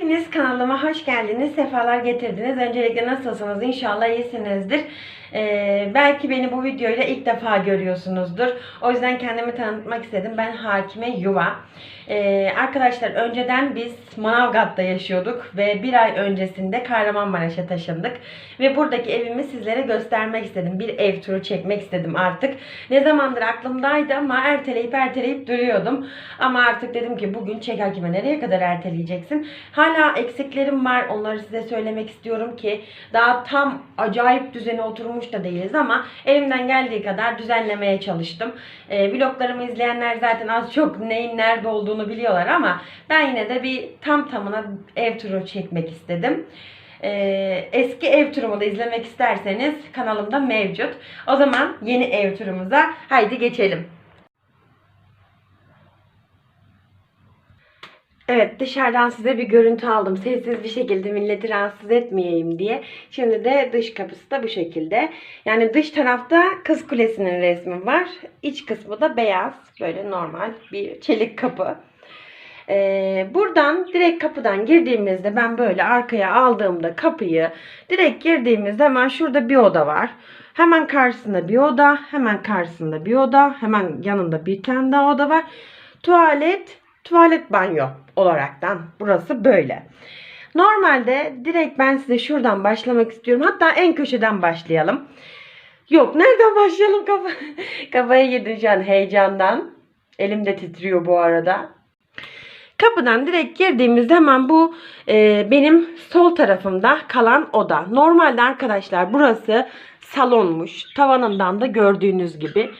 Hepiniz kanalıma hoş geldiniz, sefalar getirdiniz. Öncelikle nasılsınız? İnşallah iyisinizdir. Ee, belki beni bu videoyla ilk defa görüyorsunuzdur. O yüzden kendimi tanıtmak istedim. Ben Hakime Yuva. Ee, arkadaşlar önceden biz Manavgat'ta yaşıyorduk ve bir ay öncesinde Kahramanmaraş'a taşındık. Ve buradaki evimi sizlere göstermek istedim. Bir ev turu çekmek istedim artık. Ne zamandır aklımdaydı ama erteleyip erteleyip duruyordum. Ama artık dedim ki bugün çek Hakime nereye kadar erteleyeceksin? Hala eksiklerim var. Onları size söylemek istiyorum ki daha tam acayip düzene oturmuş da değiliz ama elimden geldiği kadar düzenlemeye çalıştım. Ee, vloglarımı izleyenler zaten az çok neyin nerede olduğunu biliyorlar ama ben yine de bir tam tamına ev turu çekmek istedim. Ee, eski ev turumu da izlemek isterseniz kanalımda mevcut. O zaman yeni ev turumuza haydi geçelim. Evet dışarıdan size bir görüntü aldım. Sessiz bir şekilde milleti rahatsız etmeyeyim diye. Şimdi de dış kapısı da bu şekilde. Yani dış tarafta Kız Kulesi'nin resmi var. İç kısmı da beyaz. Böyle normal bir çelik kapı. Ee, buradan direkt kapıdan girdiğimizde ben böyle arkaya aldığımda kapıyı direkt girdiğimizde hemen şurada bir oda var. Hemen karşısında bir oda, hemen karşısında bir oda, hemen yanında bir tane daha oda var. Tuvalet, tuvalet banyo olaraktan burası böyle. Normalde direkt ben size şuradan başlamak istiyorum. Hatta en köşeden başlayalım. Yok nereden başlayalım kafa kafayı yedim şu an heyecandan. Elim de titriyor bu arada. Kapıdan direkt girdiğimizde hemen bu e, benim sol tarafımda kalan oda. Normalde arkadaşlar burası salonmuş. Tavanından da gördüğünüz gibi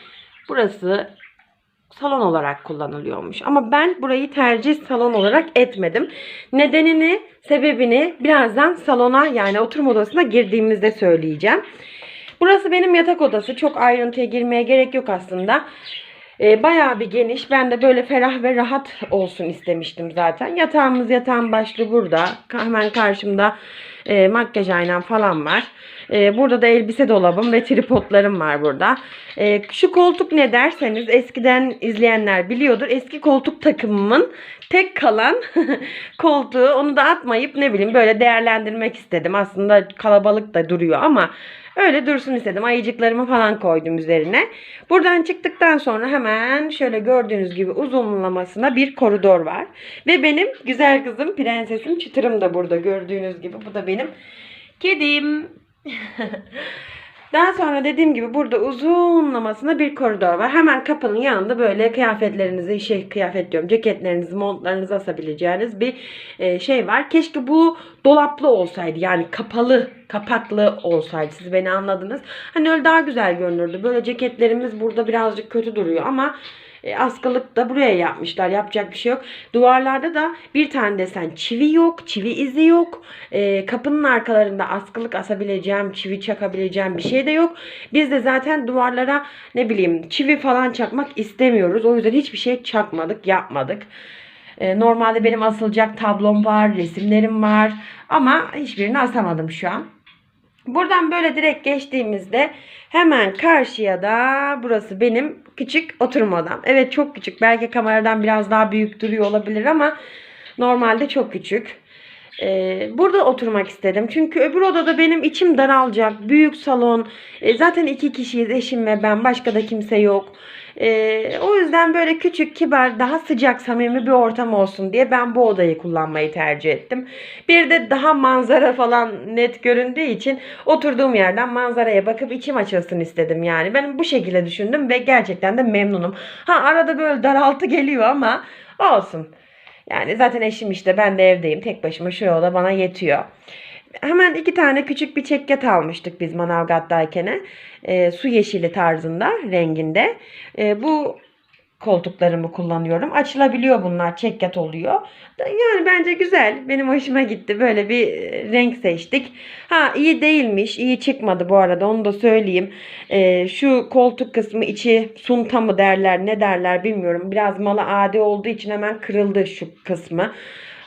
burası salon olarak kullanılıyormuş. Ama ben burayı tercih salon olarak etmedim. Nedenini, sebebini birazdan salona yani oturma odasına girdiğimizde söyleyeceğim. Burası benim yatak odası. Çok ayrıntıya girmeye gerek yok aslında. Ee, bayağı bir geniş. Ben de böyle ferah ve rahat olsun istemiştim zaten. Yatağımız yatağın başlı burada. Hemen karşımda e, makyaj aynam falan var. E, burada da elbise dolabım ve tripodlarım var burada. E, şu koltuk ne derseniz eskiden izleyenler biliyordur. Eski koltuk takımımın tek kalan koltuğu onu da atmayıp ne bileyim böyle değerlendirmek istedim. Aslında kalabalık da duruyor ama öyle dursun istedim. Ayıcıklarımı falan koydum üzerine. Buradan çıktıktan sonra hemen şöyle gördüğünüz gibi uzunlamasına bir koridor var. Ve benim güzel kızım prensesim çıtırım da burada gördüğünüz gibi. Bu da benim kedim. Daha sonra dediğim gibi burada uzunlamasına bir koridor var. Hemen kapının yanında böyle kıyafetlerinizi, şey kıyafet diyorum, ceketlerinizi, montlarınızı asabileceğiniz bir e, şey var. Keşke bu dolaplı olsaydı. Yani kapalı, kapaklı olsaydı. Siz beni anladınız. Hani öyle daha güzel görünürdü. Böyle ceketlerimiz burada birazcık kötü duruyor ama e, askılık da buraya yapmışlar. Yapacak bir şey yok. Duvarlarda da bir tane desen çivi yok. Çivi izi yok. E, kapının arkalarında askılık asabileceğim, çivi çakabileceğim bir şey de yok. Biz de zaten duvarlara ne bileyim çivi falan çakmak istemiyoruz. O yüzden hiçbir şey çakmadık, yapmadık. E, normalde benim asılacak tablom var, resimlerim var. Ama hiçbirini asamadım şu an. Buradan böyle direkt geçtiğimizde hemen karşıya da burası benim küçük oturma odam. Evet çok küçük. Belki kameradan biraz daha büyük duruyor olabilir ama normalde çok küçük. Ee, burada oturmak istedim. Çünkü öbür odada benim içim daralacak. Büyük salon. Ee, zaten iki kişiyiz eşim ve ben. Başka da kimse yok. Ee, o yüzden böyle küçük, kibar, daha sıcak, samimi bir ortam olsun diye ben bu odayı kullanmayı tercih ettim. Bir de daha manzara falan net göründüğü için oturduğum yerden manzaraya bakıp içim açılsın istedim yani. Ben bu şekilde düşündüm ve gerçekten de memnunum. Ha arada böyle daraltı geliyor ama olsun. Yani zaten eşim işte ben de evdeyim. Tek başıma şu oda bana yetiyor. Hemen iki tane küçük bir çekket almıştık biz Manavgat'tayken. E, su yeşili tarzında renginde. E, bu koltuklarımı kullanıyorum. Açılabiliyor bunlar. Çekket oluyor. Yani bence güzel. Benim hoşuma gitti. Böyle bir renk seçtik. Ha iyi değilmiş. iyi çıkmadı bu arada. Onu da söyleyeyim. Ee, şu koltuk kısmı içi sunta mı derler ne derler bilmiyorum. Biraz mala adi olduğu için hemen kırıldı şu kısmı.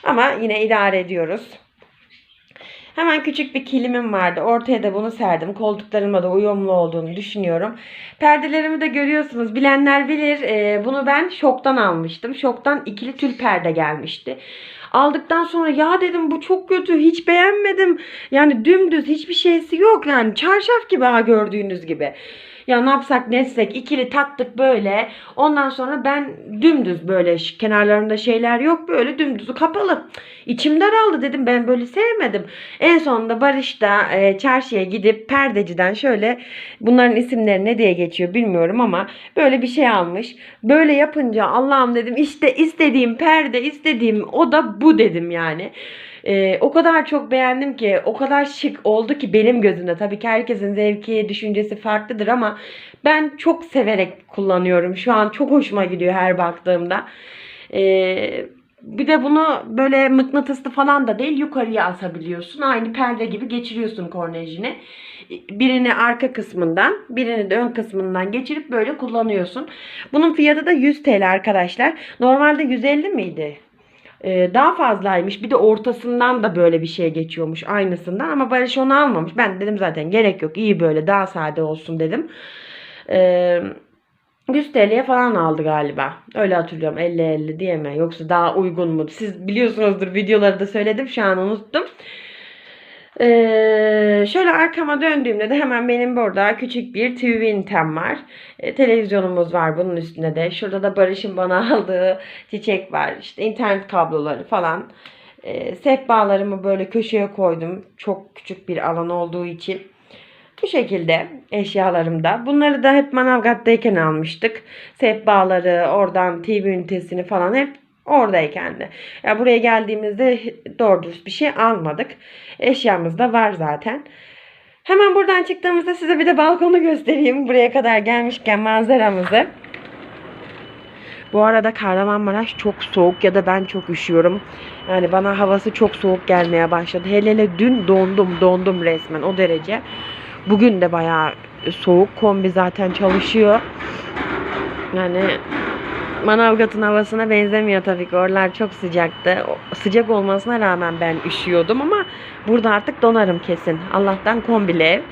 Ama yine idare ediyoruz. Hemen küçük bir kilimim vardı. Ortaya da bunu serdim. Koltuklarıma da uyumlu olduğunu düşünüyorum. Perdelerimi de görüyorsunuz. Bilenler bilir. Ee, bunu ben şoktan almıştım. Şoktan ikili tül perde gelmişti. Aldıktan sonra ya dedim bu çok kötü hiç beğenmedim. Yani dümdüz hiçbir şeysi yok yani çarşaf gibi ha gördüğünüz gibi. Ya ne yapsak ne etsek ikili taktık böyle. Ondan sonra ben dümdüz böyle kenarlarında şeyler yok böyle dümdüz kapalı. İçim daraldı dedim ben böyle sevmedim. En sonunda Barış da e, çarşıya gidip perdeciden şöyle bunların isimleri ne diye geçiyor bilmiyorum ama böyle bir şey almış. Böyle yapınca Allah'ım dedim işte istediğim perde istediğim o da bu dedim yani. Ee, o kadar çok beğendim ki o kadar şık oldu ki benim gözümde. Tabii ki herkesin zevki düşüncesi farklıdır ama ben çok severek kullanıyorum. Şu an çok hoşuma gidiyor her baktığımda. Ee, bir de bunu böyle mıknatıslı falan da değil yukarıya asabiliyorsun. Aynı perde gibi geçiriyorsun kornejini. Birini arka kısmından birini de ön kısmından geçirip böyle kullanıyorsun. Bunun fiyatı da 100 TL arkadaşlar. Normalde 150 miydi ee, daha fazlaymış. Bir de ortasından da böyle bir şey geçiyormuş aynısından ama Barış onu almamış. Ben dedim zaten gerek yok. iyi böyle daha sade olsun dedim. Ee, 100 TL'ye falan aldı galiba. Öyle hatırlıyorum. 50-50 diyeme. Yoksa daha uygun mu? Siz biliyorsunuzdur videoları da söyledim. Şu an unuttum. Ee, şöyle arkama döndüğümde de hemen benim burada küçük bir TV ünitem var. Ee, televizyonumuz var bunun üstünde de. Şurada da Barış'ın bana aldığı çiçek var. İşte internet kabloları falan. Ee, sehpalarımı böyle köşeye koydum. Çok küçük bir alan olduğu için. Bu şekilde eşyalarımda. Bunları da hep Manavgat'tayken almıştık. Sehpaları, oradan TV ünitesini falan hep oradayken de. Ya buraya geldiğimizde doğru dürüst bir şey almadık. Eşyamız da var zaten. Hemen buradan çıktığımızda size bir de balkonu göstereyim. Buraya kadar gelmişken manzaramızı. Bu arada Kahramanmaraş çok soğuk ya da ben çok üşüyorum. Yani bana havası çok soğuk gelmeye başladı. Hele hele dün dondum dondum resmen o derece. Bugün de bayağı soğuk. Kombi zaten çalışıyor. Yani Manavgat'ın havasına benzemiyor tabii ki. Oralar çok sıcaktı. Sıcak olmasına rağmen ben üşüyordum ama burada artık donarım kesin. Allah'tan kombili ev.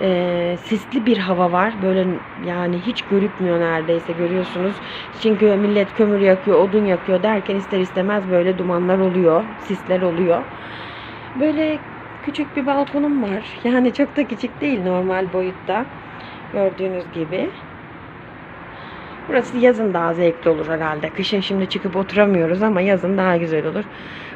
Ee, sisli bir hava var. Böyle yani hiç görükmüyor neredeyse görüyorsunuz. Çünkü millet kömür yakıyor, odun yakıyor derken ister istemez böyle dumanlar oluyor, sisler oluyor. Böyle küçük bir balkonum var. Yani çok da küçük değil normal boyutta. Gördüğünüz gibi. Burası yazın daha zevkli olur herhalde. Kışın şimdi çıkıp oturamıyoruz ama yazın daha güzel olur.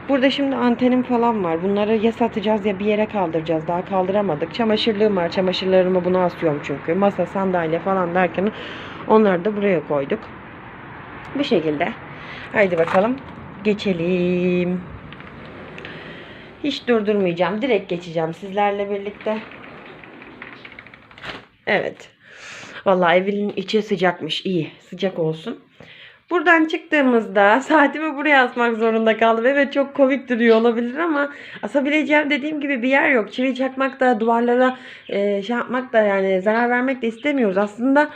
Burada şimdi antenim falan var. Bunları ya satacağız ya bir yere kaldıracağız. Daha kaldıramadık. Çamaşırlığım var. Çamaşırlarımı buna asıyorum çünkü. Masa, sandalye falan derken onları da buraya koyduk. Bu şekilde. Haydi bakalım. Geçelim. Hiç durdurmayacağım. Direkt geçeceğim sizlerle birlikte. Evet. Vallahi evin içi sıcakmış. İyi. Sıcak olsun. Buradan çıktığımızda saatimi buraya asmak zorunda kaldım. Evet çok komik duruyor olabilir ama asabileceğim dediğim gibi bir yer yok. Çivi çakmak da duvarlara e, şey yapmak da yani zarar vermek de istemiyoruz. Aslında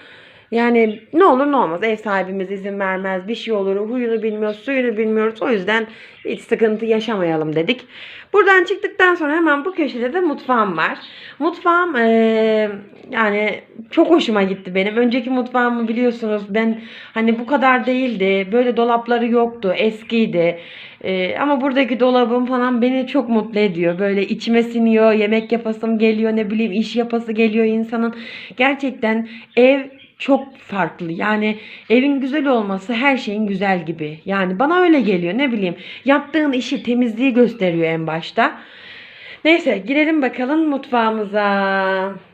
yani ne olur ne olmaz. Ev sahibimiz izin vermez. Bir şey olur. Huyunu bilmiyoruz, suyunu bilmiyoruz. O yüzden hiç sıkıntı yaşamayalım dedik. Buradan çıktıktan sonra hemen bu köşede de mutfağım var. Mutfağım eee, yani çok hoşuma gitti benim. Önceki mutfağımı biliyorsunuz ben hani bu kadar değildi. Böyle dolapları yoktu. Eskiydi. Eee, ama buradaki dolabım falan beni çok mutlu ediyor. Böyle içime siniyor. Yemek yapasım geliyor. Ne bileyim iş yapası geliyor insanın. Gerçekten ev çok farklı. Yani evin güzel olması her şeyin güzel gibi. Yani bana öyle geliyor. Ne bileyim yaptığın işi temizliği gösteriyor en başta. Neyse girelim bakalım mutfağımıza.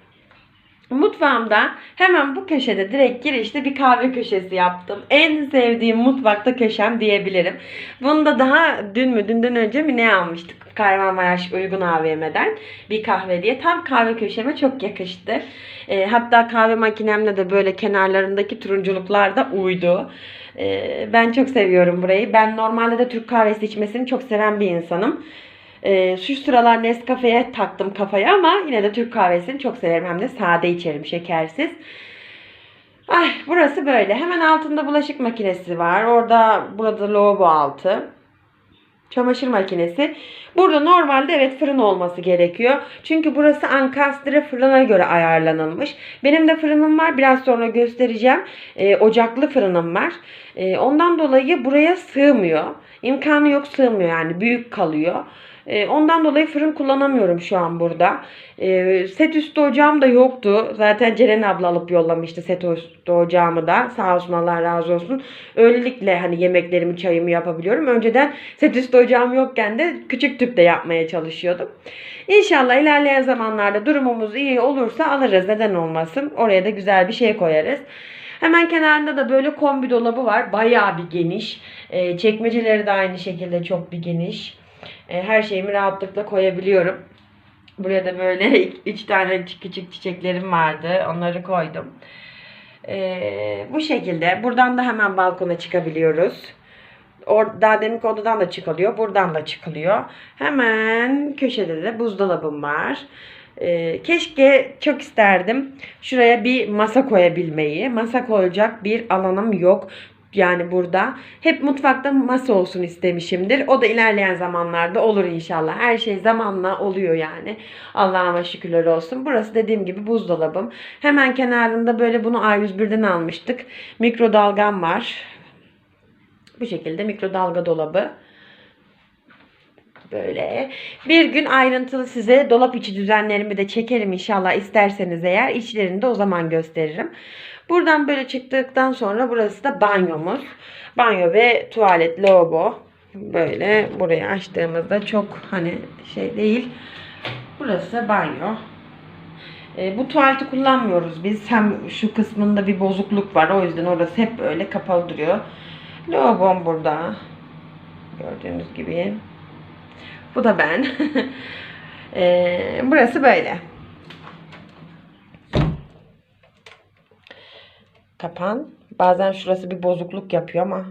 Mutfağımda hemen bu köşede direkt girişte bir kahve köşesi yaptım. En sevdiğim mutfakta köşem diyebilirim. Bunu da daha dün mü dünden önce mi ne almıştık? Kahramanmaraş Uygun AVM'den bir kahve diye. Tam kahve köşeme çok yakıştı. E, hatta kahve makinemle de böyle kenarlarındaki turunculuklar da uydu. E, ben çok seviyorum burayı. Ben normalde de Türk kahvesi içmesini çok seven bir insanım. Ee, şu sıralar Nescafe'ye taktım kafaya ama yine de Türk kahvesini çok severim. Hem de sade içerim, şekersiz. Ay, burası böyle. Hemen altında bulaşık makinesi var. Orada burada lavabo altı. çamaşır makinesi. Burada normalde evet fırın olması gerekiyor. Çünkü burası ankastre fırına göre ayarlanılmış. Benim de fırınım var. Biraz sonra göstereceğim. Ee, ocaklı fırınım var. Ee, ondan dolayı buraya sığmıyor. İmkanı yok sığmıyor yani. Büyük kalıyor. Ee, ondan dolayı fırın kullanamıyorum şu an burada. Ee, set üstü ocağım da yoktu. Zaten Ceren abla alıp yollamıştı set üstü ocağımı da. Sağ olsun Allah razı olsun. Öylelikle hani yemeklerimi çayımı yapabiliyorum. Önceden set üstü ocağım yokken de küçük tüpte yapmaya çalışıyordum. İnşallah ilerleyen zamanlarda durumumuz iyi olursa alırız. Neden olmasın? Oraya da güzel bir şey koyarız. Hemen kenarında da böyle kombi dolabı var. Bayağı bir geniş. Ee, çekmeceleri de aynı şekilde çok bir geniş. Ee, her şeyimi rahatlıkla koyabiliyorum. Buraya da böyle üç tane küçük çiçeklerim vardı. Onları koydum. Ee, bu şekilde. Buradan da hemen balkona çıkabiliyoruz. Or daha deminki odadan da çıkılıyor. Buradan da çıkılıyor. Hemen köşede de buzdolabım var. Ee, keşke çok isterdim şuraya bir masa koyabilmeyi. Masa koyacak bir alanım yok. Yani burada hep mutfakta masa olsun istemişimdir. O da ilerleyen zamanlarda olur inşallah. Her şey zamanla oluyor yani. Allah'ıma şükürler olsun. Burası dediğim gibi buzdolabım. Hemen kenarında böyle bunu A101'den almıştık. Mikrodalgam var. Bu şekilde mikrodalga dolabı. Böyle. Bir gün ayrıntılı size dolap içi düzenlerimi de çekerim inşallah isterseniz eğer. İçlerini de o zaman gösteririm. Buradan böyle çıktıktan sonra burası da banyomuz. Banyo ve tuvalet lavabo. Böyle burayı açtığımızda çok hani şey değil. Burası banyo. E, bu tuvaleti kullanmıyoruz biz. Hem şu kısmında bir bozukluk var. O yüzden orası hep böyle kapalı duruyor. Lavabom burada. Gördüğünüz gibi. Bu da ben. E, burası böyle. Kapan. Bazen şurası bir bozukluk yapıyor ama.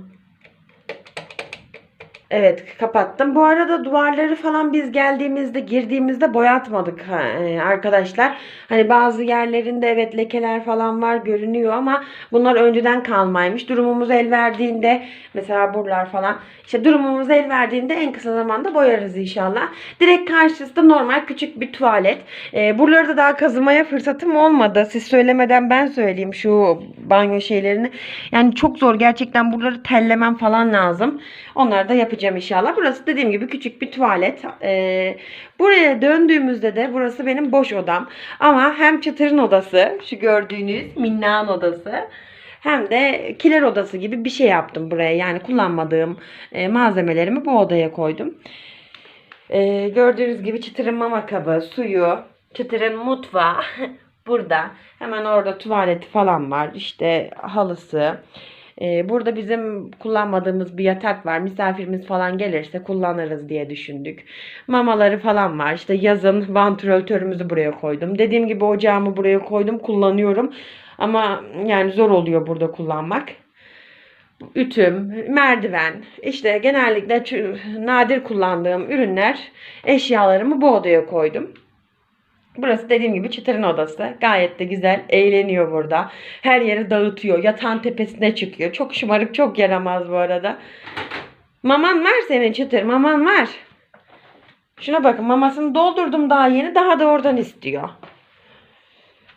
Evet kapattım. Bu arada duvarları falan biz geldiğimizde girdiğimizde boyatmadık e, arkadaşlar. Hani bazı yerlerinde evet lekeler falan var görünüyor ama bunlar önceden kalmaymış. Durumumuz el verdiğinde mesela buralar falan işte durumumuz el verdiğinde en kısa zamanda boyarız inşallah. Direkt karşısında normal küçük bir tuvalet. E, buraları da daha kazımaya fırsatım olmadı. Siz söylemeden ben söyleyeyim şu banyo şeylerini. Yani çok zor gerçekten buraları tellemem falan lazım. Onları da yapacağım inşallah. Burası dediğim gibi küçük bir tuvalet. Ee, buraya döndüğümüzde de burası benim boş odam. Ama hem çıtırın odası, şu gördüğünüz minnağın odası. Hem de kiler odası gibi bir şey yaptım buraya. Yani kullanmadığım e, malzemelerimi bu odaya koydum. Ee, gördüğünüz gibi çıtırın mama kabı, suyu, çıtırın mutfağı burada. Hemen orada tuvaleti falan var. İşte halısı. Ee, burada bizim kullanmadığımız bir yatak var. Misafirimiz falan gelirse kullanırız diye düşündük. Mamaları falan var. İşte yazın vantilatörümüzü buraya koydum. Dediğim gibi ocağımı buraya koydum. Kullanıyorum. Ama yani zor oluyor burada kullanmak. Ütüm, merdiven, işte genellikle nadir kullandığım ürünler, eşyalarımı bu odaya koydum. Burası dediğim gibi çıtırın odası. Gayet de güzel. Eğleniyor burada. Her yeri dağıtıyor. Yatağın tepesine çıkıyor. Çok şımarık, çok yaramaz bu arada. Maman var senin çıtır. Maman var. Şuna bakın mamasını doldurdum daha yeni. Daha da oradan istiyor.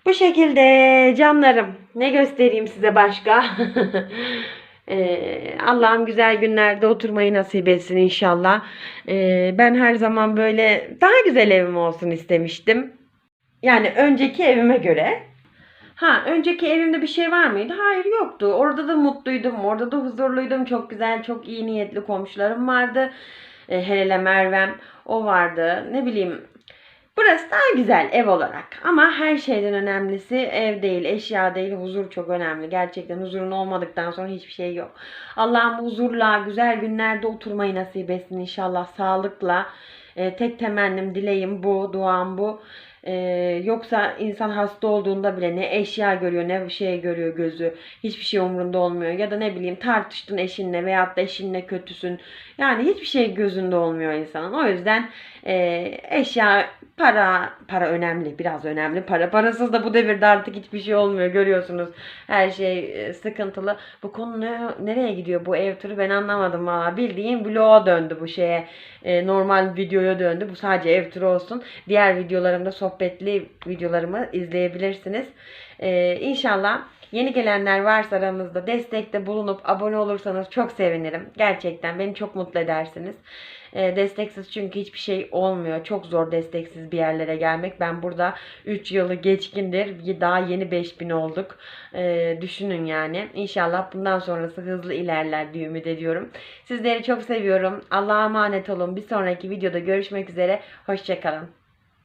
Bu şekilde canlarım. Ne göstereyim size başka? Ee, Allah'ım güzel günlerde oturmayı nasip etsin inşallah. Ee, ben her zaman böyle daha güzel evim olsun istemiştim. Yani önceki evime göre. Ha önceki evimde bir şey var mıydı? Hayır yoktu. Orada da mutluydum. Orada da huzurluydum. Çok güzel, çok iyi niyetli komşularım vardı. Ee, hele Mervem o vardı. Ne bileyim Burası daha güzel ev olarak. Ama her şeyden önemlisi ev değil, eşya değil, huzur çok önemli. Gerçekten huzurun olmadıktan sonra hiçbir şey yok. Allah'ım huzurla, güzel günlerde oturmayı nasip etsin inşallah sağlıkla. Ee, tek temennim, dileğim bu, duam bu. Ee, yoksa insan hasta olduğunda bile ne eşya görüyor ne şey görüyor gözü. Hiçbir şey umrunda olmuyor. Ya da ne bileyim tartıştın eşinle veyahut da eşinle kötüsün. Yani hiçbir şey gözünde olmuyor insanın. O yüzden e, eşya para para önemli biraz önemli para parasız da bu devirde artık hiçbir şey olmuyor görüyorsunuz her şey e, sıkıntılı bu konu ne, nereye gidiyor bu ev turu ben anlamadım valla bildiğin vloga döndü bu şeye E, normal videoya döndü bu sadece ev turu olsun diğer videolarımda sohbetli videolarımı izleyebilirsiniz E, İnşallah Yeni gelenler varsa aramızda destekte bulunup abone olursanız çok sevinirim. Gerçekten beni çok mutlu edersiniz. E, desteksiz çünkü hiçbir şey olmuyor. Çok zor desteksiz bir yerlere gelmek. Ben burada 3 yılı geçkindir. Daha yeni 5000 olduk. E, düşünün yani. İnşallah bundan sonrası hızlı ilerler diye ümit ediyorum. Sizleri çok seviyorum. Allah'a emanet olun. Bir sonraki videoda görüşmek üzere. Hoşçakalın.